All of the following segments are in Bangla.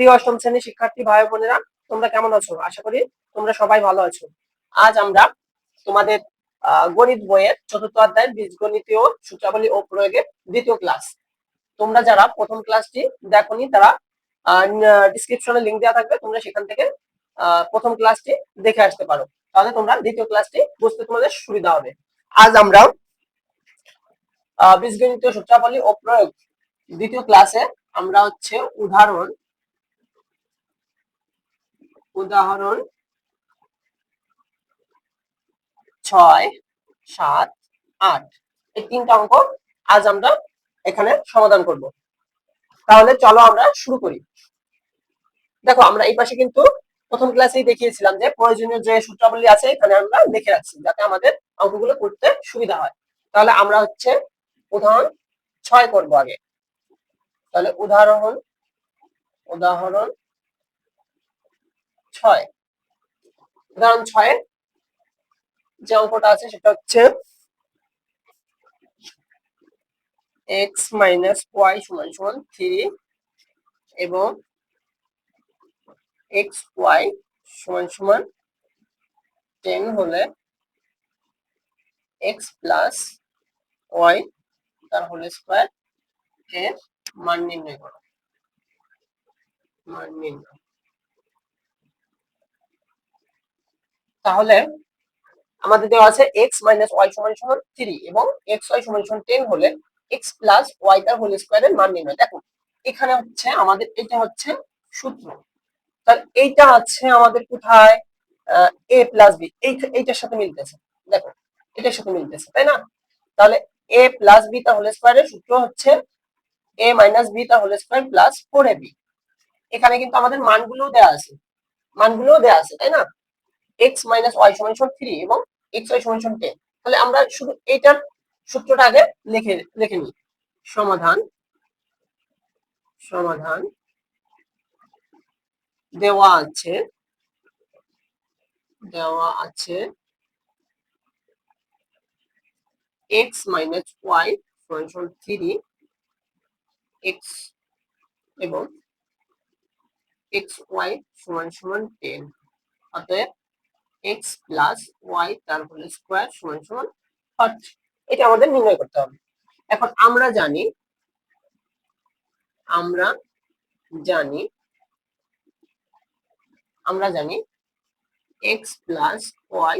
প্রিয় অষ্টম শ্রেণির শিক্ষার্থী ভাই বোনেরা, তোমরা কেমন আছো? আশা করি তোমরা সবাই ভালো আছো। আজ আমরা তোমাদের গণিত বইয়ের চতুর্থ অধ্যায়ের বীজগণিতীয় সূত্রাবলী ও প্রয়োগের দ্বিতীয় ক্লাস। তোমরা যারা প্রথম ক্লাসটি দেখোনি, তারা ডিসক্রিপশনে লিংক দেওয়া থাকবে, তোমরা সেখান থেকে প্রথম ক্লাসটি দেখে আসতে পারো। তাহলে তোমরা দ্বিতীয় ক্লাসটি বুঝতে তোমাদের সুবিধা হবে। আজ আমরা বীজগণিতীয় সূত্রাবলী ও প্রয়োগ, দ্বিতীয় ক্লাসে আমরা হচ্ছে উদাহরণ উদাহরণ ছয়, সাত, আট। এই তিনটা অঙ্ক আজ আমরা এখানে সমাধান করব। তাহলে চলো আমরা শুরু করি। দেখো, আমরা এই পাশে কিন্তু প্রথম ক্লাসেই দেখিয়েছিলাম যে প্রয়োজনীয় যে সূত্রাবলী আছে, এখানে আমরা লিখে রাখছি যাতে আমাদের অঙ্কগুলো করতে সুবিধা হয়। তাহলে আমরা হচ্ছে উদাহরণ ছয় করব আগে। তাহলে উদাহরণ উদাহরণ ছয়। উদাহরণ ছয়ে যে অঙ্কটা আছে সেটা হচ্ছে এক্স মাইনাস ওয়াই সমান সমান থ্রি এবং এক্স ওয়াই সমান সমান টেন হলে এক্স প্লাস ওয়াই তার হোল স্কোয়ার এর মান নির্ণয় করো। মান নির্ণয়। তাহলে আমাদের দেওয়া আছে এক্স মাইনাস ওয়াই সমান সমান থ্রি এবং এক্স ওয়াই সমান সমান টেন হলে এক্স প্লাস ওয়াই তার হোল স্কোয়ারের মান নির্ণয়। দেখো, এখানে হচ্ছে আমাদের, এটা হচ্ছে সূত্র। তাহলে এইটা আছে আমাদের কোথায়? এ প্লাস বি এইটার সাথে মিলতেছে। দেখো, এটার সাথে মিলতেছে, তাই না? তাহলে এ প্লাস বি তার হোল স্কোয়ারের সূত্র হচ্ছে এ মাইনাস বি তার whole square plus four A B এখানে কিন্তু আমাদের মানগুলো দেওয়া আছে। মানগুলো দেওয়া আছে, তাই না? এক্স মাইনাস ওয়াই সমান সমান থ্রি এবং এক্স ওয়াই সমান সমান টেন তাহলে আমরা শুধু এইটার সূত্রটা আগে লিখে লিখে নিই। সমাধান সমাধান দেওয়া আছে দেওয়া আছে এক্স মাইনাস ওয়াই সমান সমান থ্রি এক্স এবং এক্স ওয়াই সমান সমান টেন অতএব এক্স প্লাস ওয়াই তার হোল স্কোয়ার সমান সমান থার্টি এটা আমাদের নির্ণয় করতে হবে। এখন আমরা জানি আমরা জানি আমরা জানি এক্স প্লাস ওয়াই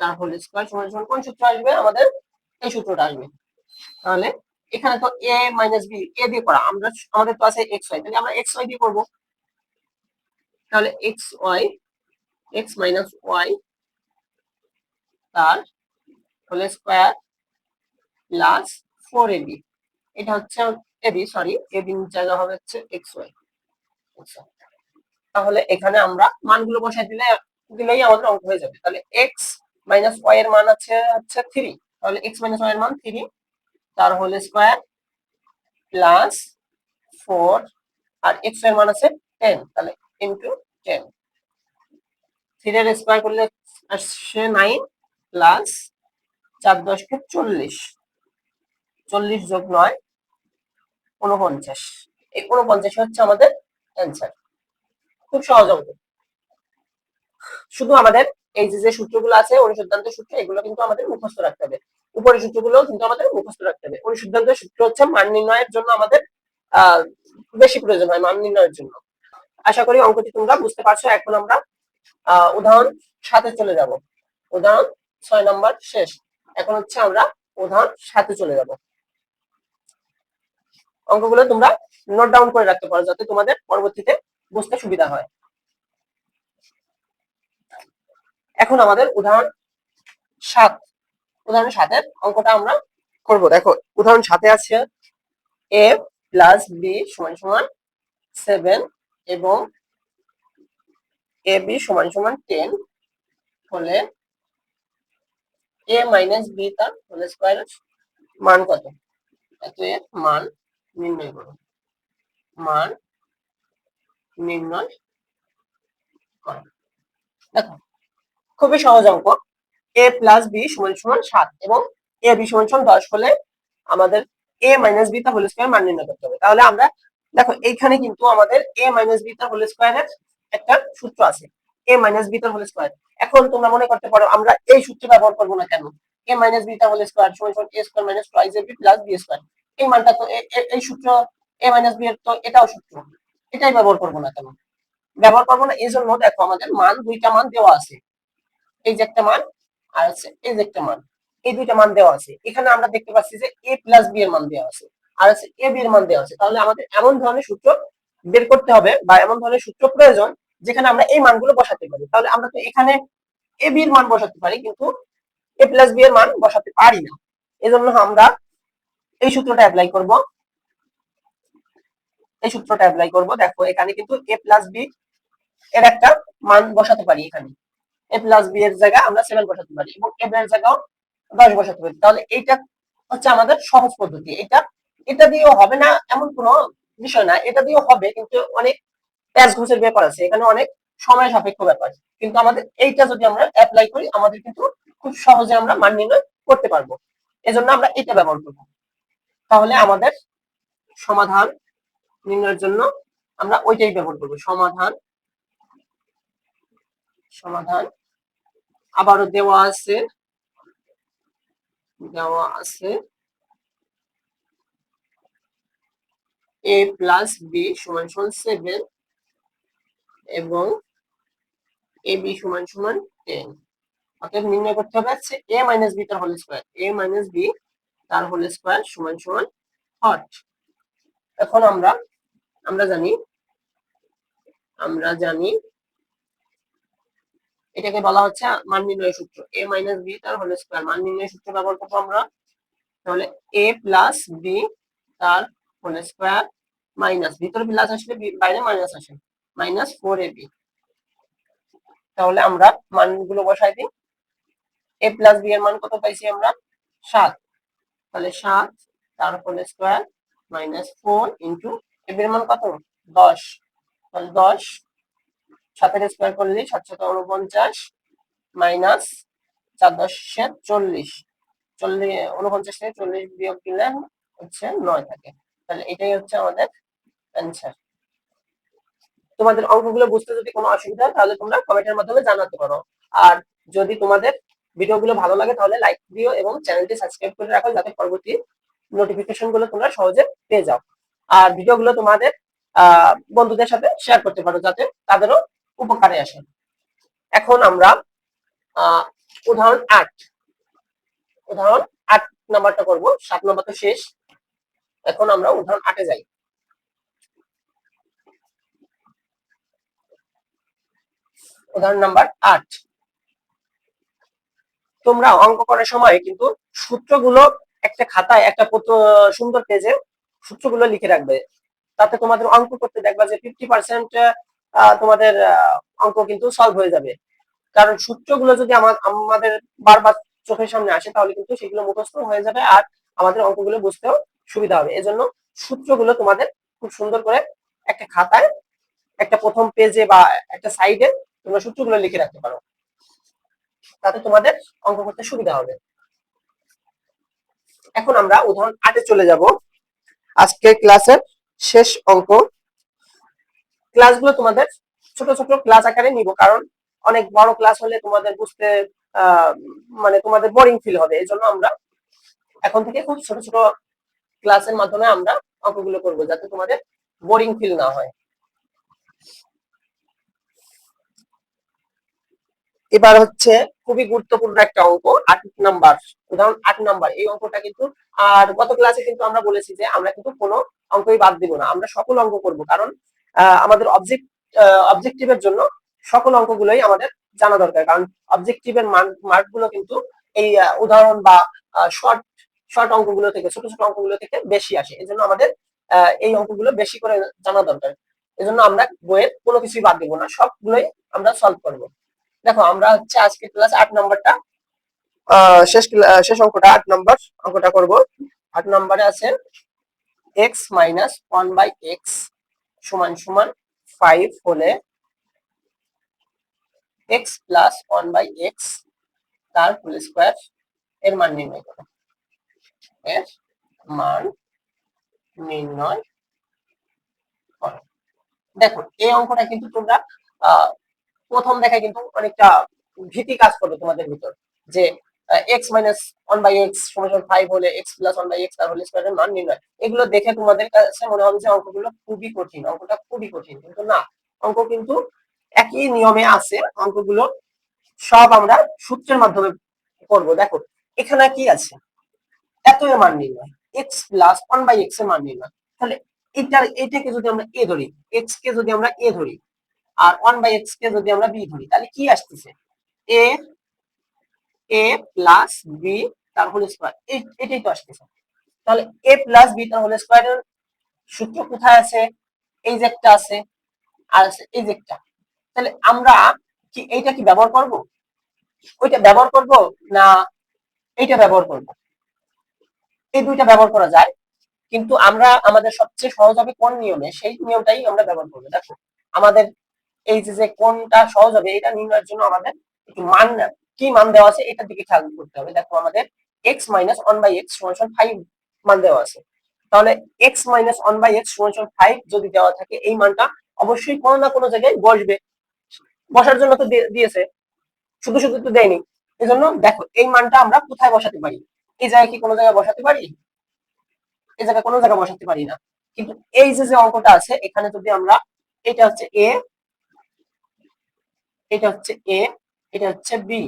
তার হোল স্কোয়ার সমান সমান কোন সূত্র আসবে? আমাদের এই সূত্রটা আসবে। তাহলে এখানে তো এ মাইনাস বি এ দিয়ে করা। আমরা, আমাদের তো আছে এক্স ওয়াই তাহলে আমরা এক্স ওয়াই দিয়ে করব। তাহলে X Y X minus Y তার whole square plus four A B এটা হচ্ছে এবি সরি এবি জায়গা হবে হচ্ছে এক্স ওয়াই তাহলে এখানে আমরা মানগুলো বসাই দিলে, দিলেই আমাদের অঙ্ক হয়ে যাবে। তাহলে এক্স মাইনাস ওয়াই এর মান আছে হচ্ছে থ্রি তাহলে এক্স মাইনাস ওয়াই এর মান থ্রি তার হোল স্কোয়ার প্লাস ফোর আর এক্সের মান আছে টেন তাহলে ইন্টু টেন থ্রি এর স্কোয়ার করলে আসছে নাইন প্লাস চার দশকে চল্লিশ। চল্লিশ যোগ নয় উনপঞ্চাশ এই উনপঞ্চাশ হচ্ছে আমাদের অ্যান্সার খুব সহজ অঙ্ক। শুধু আমাদের এই যে যে সূত্রগুলো আছে, অনুসিদ্ধান্ত সূত্র, এগুলো কিন্তু আমাদের মুখস্থ রাখতে হবে। উপরের সূত্রগুলো কিন্তু আমাদের মুখস্থ রাখতে হবে। অনুসিদ্ধান্ত সূত্র হচ্ছে মান নির্ণয়ের জন্য আমাদের, আহ, বেশি প্রয়োজন হয় মান নির্ণয়ের জন্য। আশা করি অঙ্কটি তোমরা বুঝতে পারছ। এখন আমরা উদাহরণ সাথে চলে যাব। উদাহরণ ছয় নম্বর শেষ। এখন হচ্ছে আমরা উদাহরণ সাথে চলে যাব। অঙ্কগুলো তোমরা নোট ডাউন করে রাখতে পারো যাতে তোমাদের পরবর্তীতে বুঝতে সুবিধা হয়। এখন আমাদের উদাহরণ সাত। উদাহরণ সাতের অঙ্কটা আমরা করব। দেখো, উদাহরণ সাথে আছে এ প্লাস বি সমান সমান সেভেন এবং এ বি সমান সমান টেন হলে এ মাইনাস বি তার হোল স্কোয়ার মান কত? এর মান নির্ণয় করো। মান নির্ণয় করো। দেখো, খুবই সহজ অঙ্ক। এ প্লাস বি সমান সমান সাত এবং এ বি সমান সমান দশ হলে আমাদের এ মাইনাস বি তা হোল স্কোয়ার মান নির্ণয় করতে হবে। তাহলে আমরা, দেখো, এইখানে কিন্তু আমাদের এ মাইনাস বি তার হোল স্কোয়ারের একটা সূত্র আছে। এ মাইনাস বি তার হোল স্কোয়ার এখন তোমরা মনে করতে পারো, আমরা এই সূত্র ব্যবহার করব না কেন? এ মাইনাস বি তার হোল স্কোয়ার সমান সমান A square minus twice A B plus B square এই মানটা তো এই সূত্র এ মাইনাস বি তো এটাও সূত্র। এটাই ব্যবহার করব না কেন? ব্যবহার করব না এই জন্য দেখো আমাদের মান দুইটা মান দেওয়া আছে। এই যে একটা মান, আর আছে এই যে একটা মান। এই দুইটা মান দেওয়া আছে। এখানে আমরা দেখতে পাচ্ছি যে এ প্লাস বি এর মান দেওয়া আছে। আর আছে এ বি এর মান দেওয়া আছে। তাহলে আমাদের এমন ধরনের সূত্র বের করতে হবে বা এমন ধরনের সূত্র প্রয়োজন যেখানে আমরা এই মানগুলো বসাতে পারি। তাহলে আমরা তো এখানে এ বি এর মান বসাতে পারি, কিন্তু এ প্লাস বি এর মান বসাতে পারি না। এজন্য আমরা এই সূত্রটা অ্যাপ্লাই করব। এই সূত্রটা অ্যাপ্লাই করব। দেখো, এখানে কিন্তু এ প্লাস বি এর একটা মান বসাতে পারি এখানে। এ প্লাস বি এর জায়গায় আমরা সেভেন বসাতে পারি এবং এ এর জায়গাও দশ বসাতে পারি। তাহলে এইটা হচ্ছে আমাদের সহজ পদ্ধতি। এটা এটা দিয়েও হবে না, এমন কোনো বিষয় না। এটা দিয়েও হবে, কিন্তু অনেক প্যাচ ঘুষের ব্যাপার আছে, এখানে অনেক সময় সাপেক্ষ ব্যাপার কিন্তু আমাদের এইটা যদি আমরা অ্যাপ্লাই করি, আমাদের কিন্তু খুব সহজে আমরা মান নির্ণয় করতে পারব। এজন্য আমরা এটা ব্যবহার করব। তাহলে আমাদের সমাধান নির্ণয়ের জন্য আমরা ওইটাই ব্যবহার করব। সমাধান সমাধান আবারও দেওয়া আছে দেওয়া আছে এ প্লাস বি সমান সমান সেভেন এবং এ বি সমান সমান টেন অতএব নির্ণয় করতে হবে এ মাইনাস বি তার whole square. A minus B তার হোল স্কোয়ার সমান সমান হট। এখন আমরা আমরা জানি আমরা জানি এটাকে বলা হচ্ছে মান নির্ণয় সূত্র। এ মাইনাস বি তার হোল স্কোয়ার। মান নির্ণয় সূত্র ব্যবহার করব আমরা। তাহলে এ প্লাস বি তার হোল স্কোয়ার মাইনাস ভিতরে প্লাস আসলে বাইরে মাইনাস আসে। মাইনাস ফোর এ বি তাহলে আমরা মানগুলো বসাই দিই। এ প্লাস বি এর মান কত পাইছি আমরা? সাত। তাহলে সাত তার whole square minus four into A B এর মান কত? দশ। তাহলে দশ, সাতের স্কোয়ার করলে সাতশত উনপঞ্চাশ মাইনাস চার দশে চল্লিশ। চল্লিশ উনপঞ্চাশ থেকে চল্লিশ বিয়োগ দিলে হচ্ছে নয় থাকে। তাহলে এটাই হচ্ছে আমাদের অ্যান্সার তোমাদের অঙ্কগুলো বুঝতে যদি কোনো অসুবিধা হয়, তাহলে তোমরা কমেন্টের মাধ্যমে জানাতে পারো। আর যদি তোমাদের ভিডিওগুলো ভালো লাগে, তাহলে লাইক দিও এবং চ্যানেলটি সাবস্ক্রাইব করে রাখো, যাতে পরবর্তী নোটিফিকেশনগুলো তোমরা সহজে পেয়ে যাও। আর ভিডিওগুলো তোমাদের বন্ধুদের সাথে শেয়ার করতে পারো, যাতে তাদেরও উপকারে আসে। এখন আমরা উদাহরণ আট। উদাহরণ আট নাম্বারটা করব। সাত নাম্বার তো শেষ। এখন আমরা উদাহরণ আটে যাই। উদাহরণ নাম্বার আট। তোমরা অঙ্ক করার সময় কিন্তু সূত্রগুলো একটা খাতায়, একটা সুন্দর পেজে সূত্রগুলো লিখে রাখবে। তাতে তোমাদের অঙ্ক করতে দেখবা যে ফিফটি পার্সেন্ট তোমাদের অঙ্ক কিন্তু সলভ হয়ে যাবে। কারণ সূত্রগুলো যদি আমা- আমাদের বারবার চোখের সামনে আসে, তাহলে কিন্তু সেগুলো মুখস্থ হয়ে যাবে আর আমাদের অঙ্কগুলো বুঝতেও সুবিধা হবে। এজন্য সূত্রগুলো তোমাদের খুব সুন্দর করে একটা খাতায়, একটা প্রথম পেজে বা একটা সাইডে তোমরা সূত্রগুলো লিখে রাখতে পারো। তাতে তোমাদের অঙ্ক করতে সুবিধা হবে। এখন আমরা উদাহরণ আটে চলে যাব। আজকে ক্লাসের শেষ অঙ্ক। ক্লাসগুলো তোমাদের ছোট ছোট ক্লাস আকারে নিব, কারণ অনেক বড় ক্লাস হলে তোমাদের বুঝতে মানে তোমাদের বোরিং ফিল হবে। এই জন্য আমরা এখন থেকে খুব ছোট ছোট ক্লাসের মাধ্যমে আমরা অঙ্কগুলো করব, যাতে তোমাদের বোরিং ফিল না হয়। এবার হচ্ছে খুবই গুরুত্বপূর্ণ একটা অঙ্ক, আট নাম্বার উদাহরণ, আট নাম্বার এই অঙ্কটা কিন্তু, আর গত ক্লাসে কিন্তু আমরা বলেছি যে আমরা কিন্তু কোনো অঙ্কই বাদ দিব না। আমরা সকল অঙ্ক করব, কারণ আমাদের অবজেক্ট অবজেক্টিভের জন্য সকল অঙ্কগুলোই আমাদের জানা দরকার। কারণ অবজেক্টিভের মার্কগুলো কিন্তু এই উদাহরণ বা শর্ট শর্ট অঙ্কগুলো থেকে, ছোট ছোট অঙ্কগুলো থেকে বেশি আসে। এই জন্য আমাদের এই অঙ্কগুলো বেশি করে জানা দরকার। এজন্য আমরা বইয়ের কোনো কিছুই বাদ দিব না। সবগুলোই আমরা সলভ করব। দেখো, আমরা হচ্ছে আজকে ক্লাস আট নম্বরটা শেষ শেষ অঙ্কটা, আট নম্বর অঙ্কটা করব। আট নম্বরে আছে X minus one by X সমান সমান ফাইভ হলে X plus one by X তার হোল স্কোয়ার এর মান নির্ণয় করো। এর মান নির্ণয় করো। দেখো, এই অঙ্কটা কিন্তু তোমরা প্রথম দেখায় কিন্তু অনেকটা ভীতি কাজ করবে তোমাদের ভিতর, যে X minus one by X সমান ফাইভ হলে X plus one by X তার হোল স্কোয়ারের মান নির্ণয়। এগুলো দেখে তোমাদের কাছে মনে হবে যে অঙ্কগুলো খুবই কঠিন, অঙ্কটা খুবই কঠিন, কিন্তু না, অঙ্ক কিন্তু একই নিয়মে আছে, অঙ্কগুলো সব আমরা সূত্রের মাধ্যমে করব। দেখো, এখানে কি আছে? এত এর মান নির্ণয় এক্স প্লাস ওয়ান বাই এক্সের মান নির্ণয়। তাহলে এটার, এটাকে যদি আমরা এ ধরি এক্স কে যদি আমরা এ ধরি আর ওয়ান বাই এক্স কে যদি আমরা বি ধরি, তাহলে কি আসতেছে? এ এ প্লাস বি তার হোল স্কোয়ার এটাই তো আসতেছে। তাহলে এ প্লাস বি তার হোল স্কোয়ারের সূত্র কোথায় আছে? এই যে একটা আছে, আর আছে এই যে একটা। তাহলে আমরা কি এইটা কি ব্যবহার করব? ওইটা ব্যবহার করব না এইটা ব্যবহার করব? এই দুইটা ব্যবহার করা যায়, কিন্তু আমরা, আমাদের সবচেয়ে সহজ হবে কোন নিয়মে? সেই নিয়মটাই আমরা ব্যবহার করব। দেখো, আমাদের এই যে কোনটা সহজ হবে, এটা নির্ণয়ের জন্য আমাদের একটু মান কি মান দেওয়া আছে এটার দিকে খেয়াল করতে হবে। দেখো আমাদের X minus one by X সমান ফাইভ মান দেওয়া আছে। তাহলে X minus one by X সমান ফাইভ যদি দেওয়া থাকে, এই মানটা অবশ্যই কোনো না কোনো জায়গায় বসবে। বসার জন্য তো দিয়ে- দিয়েছে। শুধু শুধু তো দেয়নি। এই জন্য দেখো, এই মানটা আমরা কোথায় বসাতে পারি? এই জায়গায় কি কোনো জায়গায় বসাতে পারি? এই জায়গায় কোনো জায়গায় বসাতে পারি না। কিন্তু এই যে যে অঙ্কটা আছে, এখানে যদি আমরা, এটা হচ্ছে এ এটা হচ্ছে এ এটা হচ্ছে বি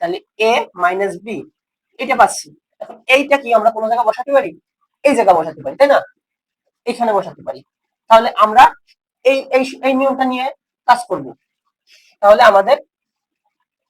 তাহলে এ মাইনাস বি এটা পাচ্ছি। এখন এইটা কি আমরা কোনো জায়গায় বসাতে পারি? এই জায়গায় বসাতে পারি, তাই না? এখানে বসাতে পারি। তাহলে আমরা এই এই নিয়মটা নিয়ে কাজ করব। তাহলে আমাদের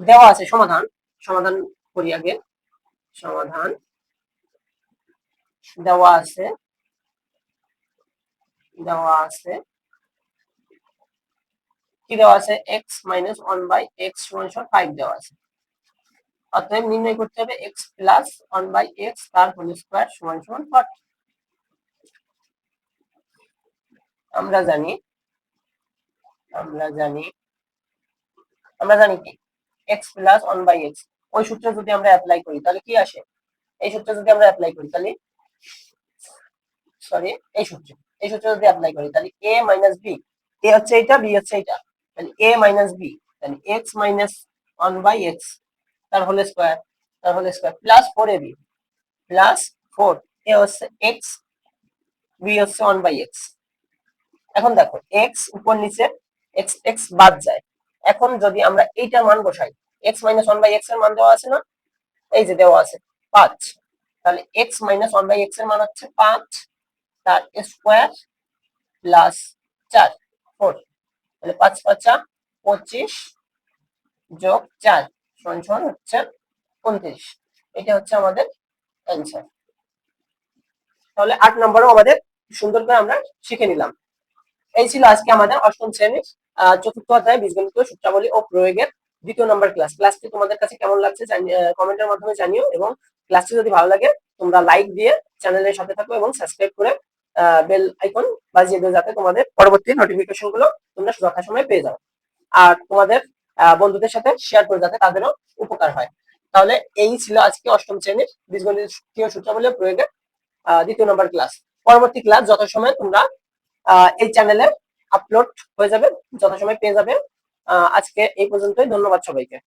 দেওয়া আছে সমাধান। সমাধান করি আগে। সমাধান দেওয়া আছে। দেওয়া আছে। কি দেওয়া আছে? X minus one by X সমান ফাইভ দেওয়া আছে। অতএব নির্ণয় করতে হবে X plus one by X তার হোল স্কোয়ার সমান সমান ফর্টি আমরা জানি আমরা জানি আমরা জানি কি? X plus one by X ওই সূত্রে যদি আমরা অ্যাপ্লাই করি, তাহলে কি আসে? এই সূত্রে যদি আমরা অ্যাপ্লাই করি, তাহলে সরি এই সূত্রে। এই সূত্রে যদি অ্যাপ্লাই করি, তাহলে এ মাইনাস বি এ হচ্ছে এটা বি হচ্ছে এটা তাহলে এ মাইনাস বি তাহলে X minus one by X তার হোল স্কোয়ার তার whole square plus four A B plus four A হচ্ছে এক্স বি হচ্ছে ওয়ান বাই এক্স এখন দেখো এক্স উপর নিচে এক্স এক্স বাদ যায়। এখন যদি আমরা এইটার মান বসাই এক্স মাইনাস ওয়ান বাই এক্সের মান দেওয়া আছে না? এই যে দেওয়া আছে, পাঁচ। তাহলে এক্স মাইনাস ওয়ান বাই এক্সের মান হচ্ছে পাঁচ, তার স্কোয়ার প্লাস চার ফোর তাহলে পাঁচ পাঁচা পঁচিশ যোগ চার, সমান সমান হচ্ছে উনত্রিশ। এটা হচ্ছে আমাদের অ্যান্সার তাহলে আট নম্বরও আমাদের সুন্দর করে আমরা শিখে নিলাম। এই ছিল আজকে আমাদের অষ্টম শ্রেণির চতুর্থ অধ্যায় বীজগণিত সূত্রাবলী ও প্রয়োগের দ্বিতীয় নম্বর ক্লাস ক্লাসটি তোমাদের কাছে কেমন লাগছে কমেন্টের মাধ্যমে জানিও এবং ক্লাসটি যদি ভালো লাগে তোমরা লাইক দিয়ে চ্যানেলের সাথে থাকো এবং সাবস্ক্রাইব করে বেল আইকন বাজিয়ে দিও যাতে তোমাদের পরবর্তী নোটিফিকেশনগুলো তোমরা যথাসময়ে পেয়ে যাও। আর তোমাদের বন্ধুদের সাথে শেয়ার করে যাতে তাদেরও উপকার হয়। তাহলে এই ছিল আজকে অষ্টম শ্রেণির বীজগণিতীয় সূত্রাবলী প্রয়োগের দ্বিতীয় নম্বর ক্লাস পরবর্তী ক্লাস যথাসময়ে তোমরা এই চ্যানেলে আপলোড হয়ে যাবে, যথাসময় পেয়ে যাবে। আজকে এই পর্যন্তই, ধন্যবাদ সবাইকে।